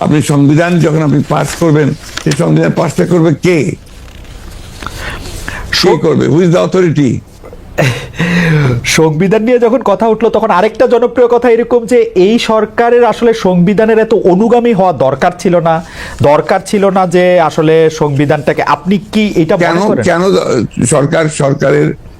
আপনি সংবিধান যখন আপনি পাস করবেন সেই সংবিধান পাসটা করবে কে? কে করবে? হুইজ দ্য অথরিটি সংবিধান নিয়ে যখন কথা উঠল তখন আরেকটা জনপ্রিয় কথা এরকম যে এই সরকারের আসলে সংবিধানের এত অনুগামী হওয়া দরকার ছিল না। দরকার ছিল না যে আসলে সংবিধানটাকে আপনি কি এটা কেন কেন সরকার সরকারের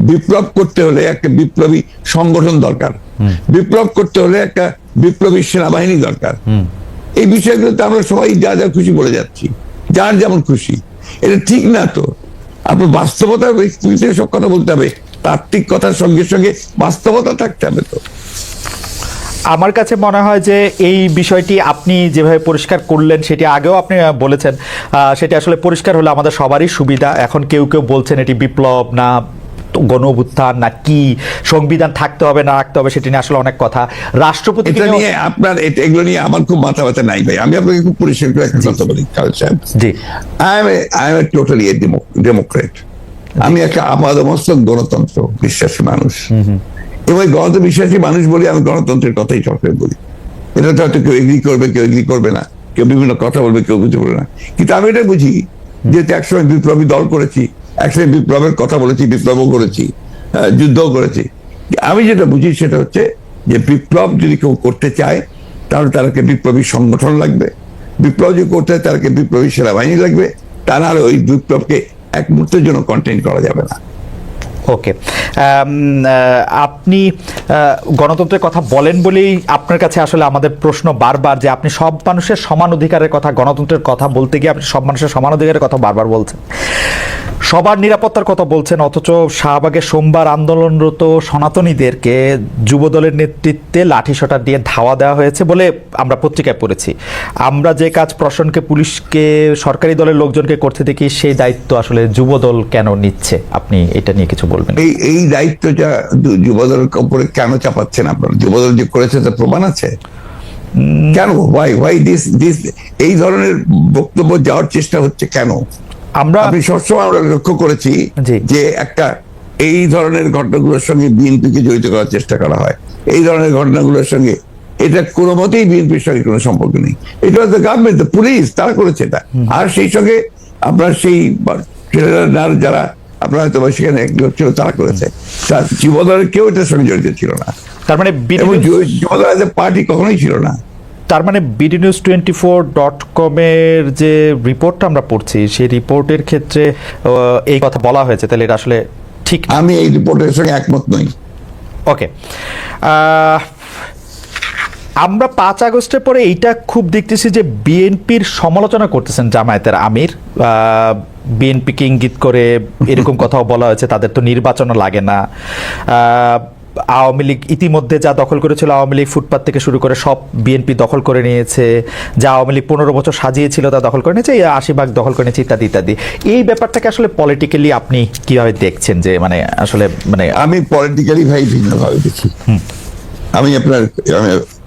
বিপ্লব করতে হলে একটা বিপ্লবী সংগঠন দরকার। বিপ্লব করতে হলে একটা বিপ্লবী সেনাবাহিনী দরকার। এই বিষয়গুলোতে আমরা সবাই যা যা খুশি বলে যাচ্ছি। যার যেমন খুশি। এটা ঠিক না তো। আপনার বাস্তবতার ভিত্তিতে সব কথা বলতে হবে। তাত্ত্বিক কথার সঙ্গে সঙ্গে বাস্তবতা থাকতে হবে তো। আমার কাছে মনে হয় যে এই বিষয়টি আপনি যেভাবে পরিষ্কার করলেন সেটি আগেও আপনি বলেছেন। আহ, সেটি আসলে পরিষ্কার হলে আমাদের সবারই সুবিধা। এখন কেউ কেউ বলছেন এটি বিপ্লব না। গণ অভ্যুত্থান না কি সংবিধান থাকতে হবে না রাখতে হবে সেটি নিয়ে আসলে অনেক কথা। রাষ্ট্রপতি এটা নিয়ে আপনার এগুলো নিয়ে আমার খুব মাথা ব্যথা নাই ভাই। আমি আপনাকে খুব পরিষ্কার করে একটা কথা বলি জি। I am I am totally a democrat আমি একটা আপাদমস্তক গণতন্ত্র বিশ্বাসী মানুষ। এবং গণতন্ত্র বিশ্বাসী মানুষ বলি আমি গণতন্ত্রের কথাই সরকার বলি। এটা তো হয়তো কেউ এগ্রি করবে কেউ এগ্রি করবে না। কেউ বিভিন্ন কথা বলবে কেউ বুঝতে পারবে না। কিন্তু আমি এটা বুঝি যেহেতু একসময় বিপ্লবী দল করেছি একসময় বিপ্লবের কথা বলেছি, বিপ্লবও করেছি যুদ্ধও করেছি। আমি যেটা বুঝি সেটা হচ্ছে যে বিপ্লব যদি কেউ করতে চায়, তাহলে তাদেরকে বিপ্লবী সংগঠন লাগবে। বিপ্লব যদি করতে হয় তাদেরকে বিপ্লবী সেনাবাহিনী লাগবে। তা নাহলে ওই বিপ্লবকে এক মুহূর্তের জন্য কন্টেইন করা যাবে না। ওকে আপনি গণতন্ত্রের কথা বলেন বলেই আপনার কাছে আসলে আমাদের প্রশ্ন বারবার যে আপনি সব মানুষের সমান অধিকারের কথা, গণতন্ত্রের কথা বলতে গিয়ে আপনি সব মানুষের সমান অধিকারের কথা বারবার বলছেন। সবার নিরাপত্তার কথা বলছেন, অথচ শাহবাগে সোমবার আন্দোলনরত সনাতনীদেরকে যুবদলের নেতৃত্বে লাঠিসোঁটা দিয়ে ধাওয়া দেওয়া হয়েছে বলে আমরা পত্রিকায় পড়েছি। আমরা যে কাজ প্রশাসনকে, পুলিশকে, সরকারি দলের লোকজনকে করতে দেখি, সেই দায়িত্ব আসলে যুবদল কেন নিচ্ছে? আপনি এটা নিয়ে কিছু বলবেন। এই এই দায়িত্বটা যুবদলের উপরে কেন চাপাচ্ছেন আপনারা? যুবদল যে করেছে তার প্রমাণ আছে? কেন? ওয়াই ওয়াই দিস দিস এই ধরনের বক্তব্য যাওয়ার চেষ্টা হচ্ছে কেন? আমরা আপনি সবসময় আমরা লক্ষ্য করেছি যে একটা এই ধরনের ঘটনাগুলোর সঙ্গে বিএনপিকে জড়িত করার চেষ্টা করা হয়। এই ধরনের ঘটনাগুলোর সঙ্গে এটা কোনো মতেই বিএনপির সঙ্গে কোনো সম্পর্ক নেই। এটা হচ্ছে গভর্নমেন্ট পুলিশ তারা করেছে এটা। আর সেই সঙ্গে আপনার সেই যারা আপনার হয়তো সেখানে একজন ছিল তারা করেছে। তার জীবনের কেউ এটার সঙ্গে জড়িত ছিল না। তার মানে জীবনের পার্টি কখনোই ছিল না। তার মানে BD news twenty four dot কমের যে রিপোর্টটা আমরা পড়ছি সেই রিপোর্টের ক্ষেত্রে এই কথা বলা হয়েছে। তাহলে এটা আসলে ঠিক আমি এই রিপোর্টের সঙ্গে একমত নই। ওকে আমরা পাঁচ আগস্টের পরে এইটা খুব দেখতেছি যে বিএনপির সমালোচনা করতেছেন জামায়াতের আমির। বিএনপিকে ইঙ্গিত করে এরকম কথাও বলা হয়েছে তাদের তো নির্বাচনও লাগে না। আওয়ামী লীগ ইতিমধ্যে যা দখল করেছিল আওয়ামী লীগ ফুটপাত থেকে শুরু করে সব বিএনপি দখল করে নিয়েছে। যা আওয়ামী লীগ পনেরো বছর সাজিয়েছিল তা দখল করে নিয়েছে আশি ভাগ দখল করে নিয়েছে ইত্যাদি ইত্যাদি। এই ব্যাপারটাকে আসলে পলিটিক্যালি আপনি কীভাবে দেখছেন যে মানে আসলে মানে আমি পলিটিক্যালি ভাই ভিন্নভাবে দেখি। আমি আপনার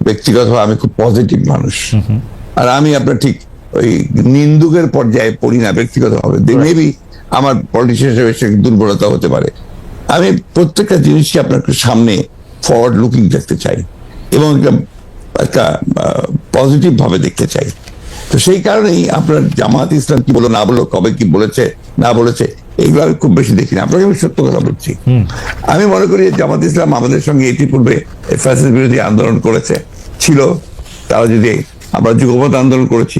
ব্যক্তিগতভাবে আমি খুব পজিটিভ মানুষ। আর আমি আপনার ঠিক ওই নিন্দুকের পর্যায়ে পড়ি না ব্যক্তিগতভাবে। মেবি আমার পলিটিশিয়ান হিসেবে সে দুর্বলতা হতে পারে। আমি প্রত্যেকটা জিনিসকে আপনার সামনে ফরওয়ার্ড লুকিং দেখতে চাই এবং একটা একটা পজিটিভ ভাবে দেখতে চাই। তো সেই কারণেই আপনার জামাত ইসলাম কি বলো না বলো কবে কি বলেছে না বলেছে এইগুলো আমি খুব বেশি দেখি না। আপনাকে আমি সত্য কথা বলছি। আমি মনে করি যে জামাত ইসলাম আমাদের সঙ্গে ইতিপূর্বে ফ্যাসিস বিরোধী আন্দোলন করেছে। ছিল। তারা যদি আমরা যুগপথ আন্দোলন করেছি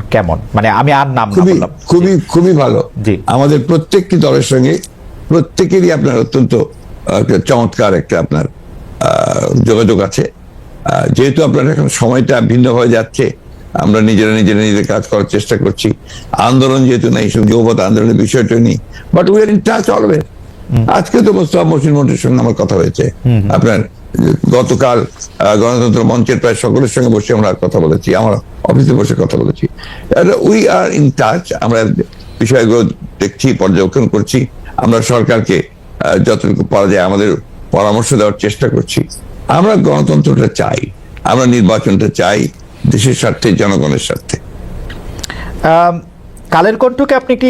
কেমন? মানে আমি আর নাম খুবই খুবই খুবই ভালো। জি। আমাদের প্রত্যেকটি দলের সঙ্গে প্রত্যেকেরই আপনার অত্যন্ত চমৎকার একটা আপনার যোগাযোগ আছে। যেহেতু আপনার এখন সময়টা ভিন্ন হয়ে যাচ্ছে আমরা নিজেরা নিজেরা নিজেদের কাজ করার চেষ্টা করছি। আন্দোলন যেহেতু নাই যুবপথ আন্দোলনের বিষয়টা নেই but we are in touch always আজকে তো মোস্তফা মসিন মন্ত্রীর সঙ্গে আমার কথা হয়েছে। আপনার গতকাল গণতন্ত্র মঞ্চের প্রায় সকলের সঙ্গে বসে আমরা কথা বলেছি, আমার অফিসে বসে কথা বলেছি। উই আর ইন টাচ আমরা বিষয়গুলো দেখছি, পর্যবেক্ষণ করছি, আমরা সরকারকে যতটুকু পারা যায় আমাদের পরামর্শ দেওয়ার চেষ্টা করছি। আমরা গণতন্ত্রটা চাই, আমরা নির্বাচনটা চাই, দেশের স্বার্থে, জনগণের স্বার্থে। কালের কণ্ঠকে আপনি একটি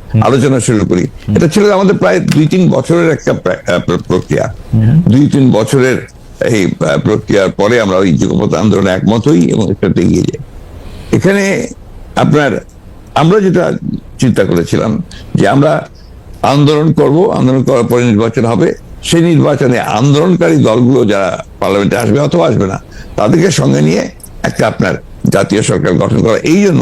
আলোচনা শুরু করি। এটা ছিল আমাদের প্রায় দুই তিন বছরের একটা প্রক্রিয়া। দুই তিন বছরের এই প্রক্রিয়ার পরে আমরা ওই যুগপথ আন্দোলনে একমত হই এবং এটাতে এগিয়ে যাই। এখানে আপনার আমরা যেটা চিন্তা করেছিলাম যে আমরা আন্দোলন করব আন্দোলন করার পরে নির্বাচন হবে। সেই নির্বাচনে আন্দোলনকারী দলগুলো যারা পার্লামেন্টে আসবে অথবা আসবে না তাদেরকে সঙ্গে নিয়ে একটা আপনার জাতীয় সরকার গঠন করা। এই জন্য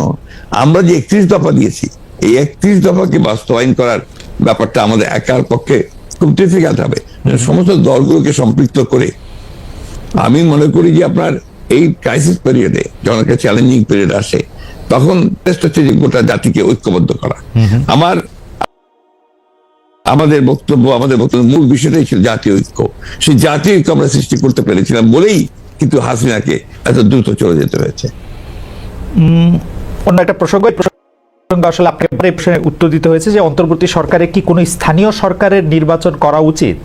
আমরা যে একত্রিশ দফা দিয়েছি এই একত্রিশ দফাকে বাস্তবায়ন করার ব্যাপারটা আমাদের একার পক্ষে খুব ডিফিকাল্ট হবে। সমস্ত দলগুলোকে সম্পৃক্ত করে আমি মনে করি যে আপনার এই ক্রাইসিস পিরিয়ডে যখন একটা চ্যালেঞ্জিং পিরিয়ড আসে তখন টেস্ট হচ্ছে যে গোটা জাতিকে ঐক্যবদ্ধ করা। আমার আমাদের বক্তব্য আমাদের বক্তব্য মূল বিষয়টাই ছিল জাতীয় ঐক্য। সেই জাতীয় ঐক্য আমরা সৃষ্টি করতে পেরেছিলাম বলেই কিন্তু হাসিনাকে এত দ্রুত চলে যেতে হয়েছে। অন্য একটা প্রসঙ্গ আসলে আপনাকে এই প্রশ্নের উত্তর দিতে হয়েছে যে অন্তর্বর্তী সরকারের কি কোনো স্থানীয় সরকারের নির্বাচন করা উচিত?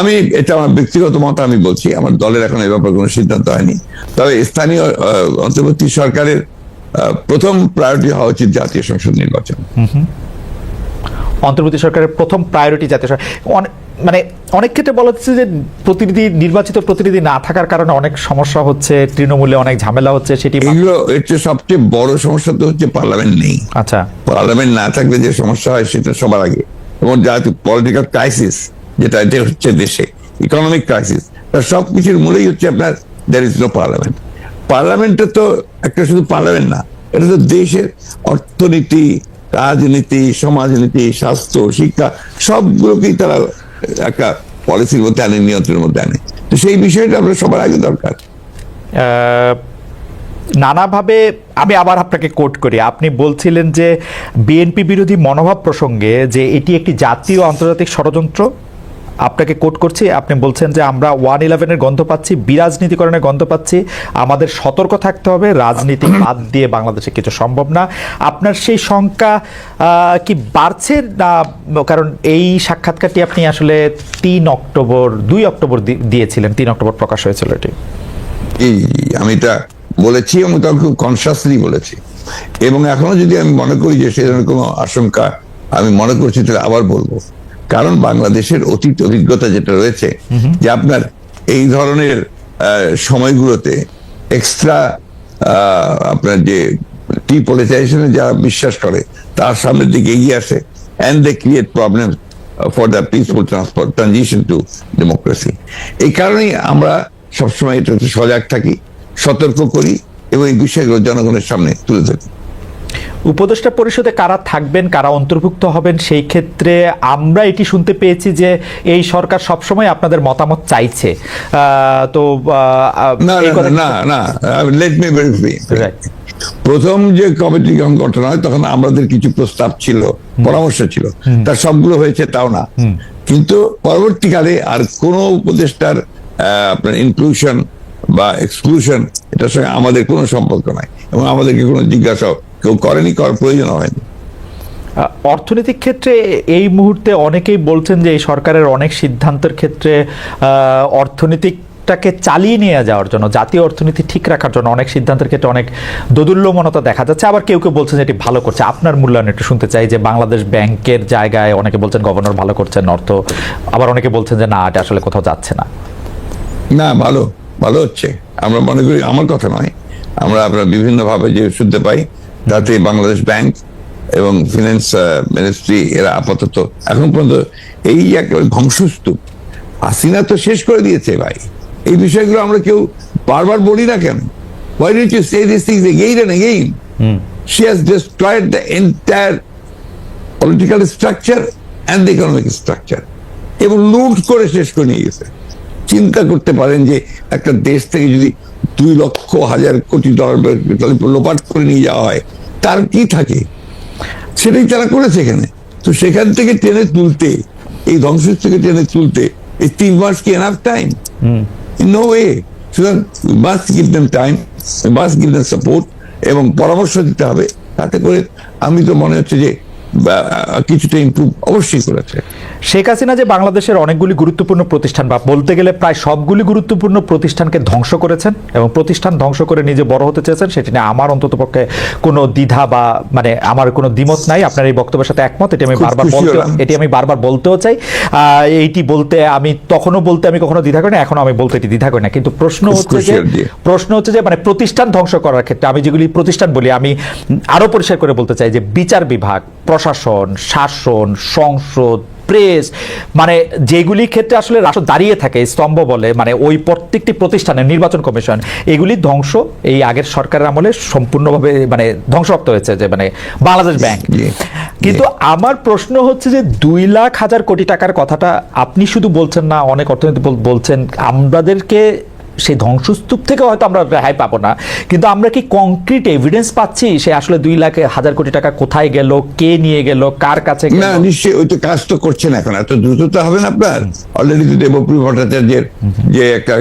আমি এটা আমার ব্যক্তিগত মত আমি বলছি আমার দলের এখন এই ব্যাপারে কোনো সিদ্ধান্ত হয়নি। তবে স্থানীয় অন্তর্বর্তী সরকারের প্রথম প্রায়োরিটি হওয়া উচিত জাতীয় সংসদ নির্বাচন। অন্তর্বর্তী সরকারের প্রথম প্রায়োরিটি জাতীয় সরকার মানে অনেক ক্ষেত্রে বলা হচ্ছে যে প্রতিনিধি নির্বাচিত প্রতিনিধি না থাকার কারণে অনেক সমস্যা হচ্ছে তৃণমূলে অনেক ঝামেলা হচ্ছে সেটি এগুলো এর সবচেয়ে বড় সমস্যা তো হচ্ছে পার্লামেন্ট নেই। আচ্ছা। পার্লামেন্ট না থাকলে যে সমস্যা হয় সেটা সবার আগে। এবং জাতীয় পলিটিক্যাল ক্রাইসিস যেটা এটা হচ্ছে দেশে ইকোনমিক ক্রাইসিস সব কিছুর মূলেই হচ্ছে আপনার দ্যার ইজ নো পার্লামেন্ট পার্লামেন্টে তো একটা শুধু পার্লামেন্ট না এটা তো দেশের অর্থনীতি রাজনীতি সমাজনীতি স্বাস্থ্য শিক্ষা সবগুলোকেই তারা একটা পলিসির মধ্যে আনে, নিয়ন্ত্রণের মধ্যে আনে। তো সেই বিষয়টা আমরা সবার আগে দরকার। নানাভাবে আমি আবার আপনাকে কোট করি। আপনি বলছিলেন যে বিএনপি বিরোধী মনোভাব প্রসঙ্গে যে এটি একটি জাতীয় আন্তর্জাতিক ষড়যন্ত্র আপনাকে কোট করছি আপনি বলছেন যে আমরা ওয়ান ইলেভেনের গন্ধ পাচ্ছি বিরাজনীতিকরণের গন্ধ পাচ্ছি আমাদের সতর্ক থাকতে হবে রাজনীতি বাদ দিয়ে বাংলাদেশে কিছু সম্ভব না। আপনার সেই শঙ্কা কি বাড়ছে না কারণ এই সাক্ষাৎকারটি আপনি আসলে তিন অক্টোবর দুই অক্টোবর দিয়েছিলেন তিন অক্টোবর প্রকাশ হয়েছিল এটি। এই আমি এটা বলেছি এবং তখন খুব কনসিয়াসলি বলেছি। এবং এখনও যদি আমি মনে করি যে সে ধরনের কোনো আশঙ্কা আমি মনে করছি তাহলে আবার বলব। কারণ বাংলাদেশের অতীত অভিজ্ঞতা যেটা রয়েছে, যে আপনার এই ধরনের সময়গুলোতে এক্সট্রা আপনার যে ডিপলিটাইজেশনে যারা বিশ্বাস করে, তার সামনের দিকে এগিয়ে আসে and they create problem for the peaceful transfer transition to democracy এই কারণেই আমরা সবসময় এটাতে সজাগ থাকি, সতর্ক করি, এবং এই বিষয়গুলো জনগণের সামনে তুলে ধরি। উপদেষ্টা পরিষদে কারা থাকবেন কারা অন্তর্ভুক্ত হবেন সেই ক্ষেত্রে আমরা এটি শুনতে পেয়েছি যে এই সরকার সবসময় আপনাদের মতামত চাইছে। তো না না, কথা- না না লেট মি প্রথম যে কমিটি গঠন হয় তখন আমাদের কিছু প্রস্তাব ছিল পরামর্শ ছিল। তার সবগুলো হয়েছে তাও না। কিন্তু পরবর্তীকালে আর কোন উপদেষ্টার আপনার ইনক্লুশন বা এক্সক্লুশন এটার সঙ্গে আমাদের কোনো সম্পর্ক নাই এবং আমাদেরকে কোনো জিজ্ঞাসা কেউ করেনি করার প্রয়োজন হয়নি অর্থনৈতিক ক্ষেত্রে এই মুহূর্তে অনেকেই বলছেন যে এই সরকারের অনেক সিদ্ধান্তের ক্ষেত্রে আহ, অর্থনীতিটাকে চালিয়ে নিয়ে যাওয়ার জন্য জাতীয় অর্থনীতি ঠিক রাখার জন্য অনেক সিদ্ধান্তের ক্ষেত্রে অনেক দোদুল্যমনতা দেখা যাচ্ছে। আবার কেউ কেউ বলছেন যে এটি ভালো করছে। আপনার মূল্যায়ন একটু শুনতে চাই যে বাংলাদেশ ব্যাংকের জায়গায় অনেকে বলছেন গভর্নর ভালো করছেন অর্থ আবার অনেকে বলছেন যে না এটা আসলে কোথাও যাচ্ছে না। না ভালো ভালো হচ্ছে। আমরা মনে করি আমার কথা নয়। আমরা আমরা বিভিন্ন ভাবে যে শুনতে পাই তাতে বাংলাদেশ ব্যাংক এবং ফিনান্স মিনিস্ট্রি এরা আপাতত এখন পর্যন্ত এই এক ধ্বংসস্তূপ। হাসিনা তো শেষ করে দিয়েছে ভাই। এই বিষয়গুলো আমরা কেউ বারবার বলি না কেন? Why did you say these things again and again? She has destroyed the entire political structure and the economic structure. এবং লুট করে শেষ করে নিয়ে গেছে। চিন্তা করতে পারেন যে একটা দেশ থেকে যদি দুই লক্ষ হাজার কোটি ডলার লোপাট করে নিয়ে যাওয়া হয়। তার কি থাকে? সেটাই তারা করেছে এখানে। তো সেখান থেকে টেনে তুলতে এই ধ্বংস থেকে টেনে তুলতে এই তিন মাস কি এনাফ টাইম নো ওয়ে সুতরাং must give them time must give them support এবং পরামর্শ দিতে হবে। তাতে করে আমি তো মনে হচ্ছে যে কিছুটা ইমপ্রুভ অবশ্যই করেছে। শেখ হাসিনা যে বাংলাদেশের অনেকগুলি গুরুত্বপূর্ণ প্রতিষ্ঠান বা বলতে গেলে প্রায় সবগুলি গুরুত্বপূর্ণ প্রতিষ্ঠানকে ধ্বংস করেছেন এবং প্রতিষ্ঠান ধ্বংস করে নিজে বড় হতে চেয়েছেন সেটি নিয়ে আমার অন্তত পক্ষে কোনো দ্বিধা বা মানে আমার কোনো দ্বিমত নাই। আপনার এই বক্তব্যের সাথে একমত এটি আমি বারবার বলতে এটি আমি বারবার বলতেও চাই। এইটি বলতে আমি তখনও বলতে আমি কখনো দ্বিধা করি না এখনও আমি বলতে এটি দ্বিধা করি না। কিন্তু প্রশ্ন হচ্ছে যে প্রশ্ন হচ্ছে যে মানে প্রতিষ্ঠান ধ্বংস করার ক্ষেত্রে আমি যেগুলি প্রতিষ্ঠান বলি আমি আরও পরিষ্কার করে বলতে চাই যে বিচার বিভাগ প্রশাসন শাসন সংসদ প্রেস মানে যেগুলি ক্ষেত্রে আসলে রাষ্ট্র দাঁড়িয়ে থাকে স্তম্ভ বলে মানে ওই প্রত্যেকটি প্রতিষ্ঠানের নির্বাচন কমিশন এগুলি ধ্বংস এই আগের সরকারের আমলে সম্পূর্ণভাবে মানে ধ্বংসপ্রাপ্ত হয়েছে যে মানে বাংলাদেশ ব্যাংক। কিন্তু আমার প্রশ্ন হচ্ছে যে দুই লাখ হাজার কোটি টাকার কথাটা আপনি শুধু বলছেন না অনেক অর্থনীতি বলছেন আমাদেরকে সেই ধ্বংসস্তূপ থেকে হয়তো আমরা রেহাই পাবো না। কিন্তু আমরা কি কংক্রিট এভিডেন্স পাচ্ছি? সে আসলে দুই লাখ হাজার কোটি টাকা কোথায় গেল? কে নিয়ে গেল? কার কাছে না, নিশ্চয়ই ওই তো কাজ তো করছেন এখন। এত দ্রুত তো হবে না আপনার? অলরেডি তো দেবপ্রী ভট্টাচার্যের যে একটা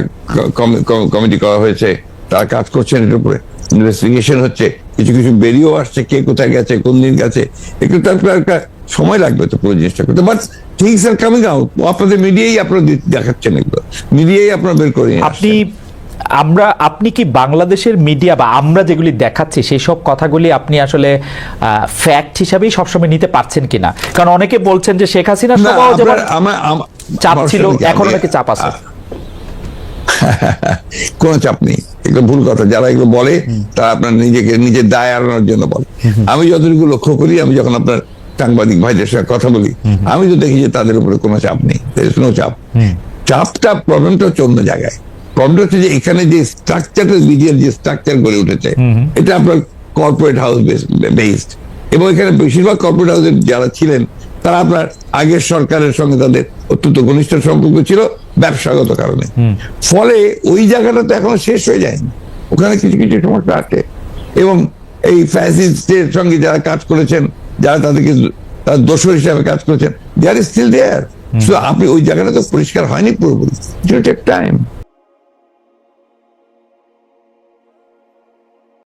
কমিটি করা হয়েছে, তার কাজ করছেন এর উপরে। ইনভেস্টিগেশন হচ্ছে। কিছু কিছু বেরিয়েও আসছে কে কোথায় গেছে, কোন দিন গেছে। একটু তারপরে একটা সময় লাগবে তো পুরো জিনিসটা করতে। But things are coming out আপনাদের মিডিয়াই আপনারা দেখাচ্ছেন এগুলো মিডিয়াই আপনারা বের করে আপনি আমরা আপনি কি বাংলাদেশের মিডিয়া বা আমরা যেগুলি দেখাচ্ছি সেই সব কথাগুলি আপনি আসলে ফ্যাক্ট হিসাবেই সবসময় নিতে পারছেন কিনা? কারণ অনেকে বলছেন যে শেখ হাসিনা চাপ ছিল এখন নাকি চাপ আছে। কোনো চাপ নেই। এগুলো ভুল কথা। যারা এগুলো বলে তারা আপনার নিজেকে নিজের দায় এড়ানোর জন্য বলে। আমি যতটুকু লক্ষ্য করি আমি যখন আপনার সাংবাদিক ভাইদের সঙ্গে কথা বলি। আমি তো দেখি যে তাদের উপরে কোনো চাপ নেই। কোনো চাপ। চাপটা প্রবলেমটা হচ্ছে অন্য জায়গায়। প্রবলেমটা হচ্ছে যে এখানে যে স্ট্রাকচারটা বিডিএর যে স্ট্রাকচার গড়ে উঠেছে এটা আপনার কর্পোরেট হাউস বেসড এবং এখানে বেশিরভাগ কর্পোরেট হাউসের যারা ছিলেন তারা আপনার আগের সরকারের সঙ্গে তাদের অত্যন্ত ঘনিষ্ঠ সম্পর্ক ছিল ব্যবসাগত কারণে। ফলে ওই জায়গাটা তো এখনও শেষ হয়ে যায়নি। ওখানে কিছু কিছু সমস্যা আছে। এবং এই ফ্যাসিস্টের সঙ্গে যারা কাজ করেছেন যারা তাদেরকে তার দোষর হিসাবে কাজ করেছেন দে আর স্টিল দেয়ার শুধু আপনি ওই জায়গাটা তো পরিষ্কার হয়নি পুরোপুরি। Take time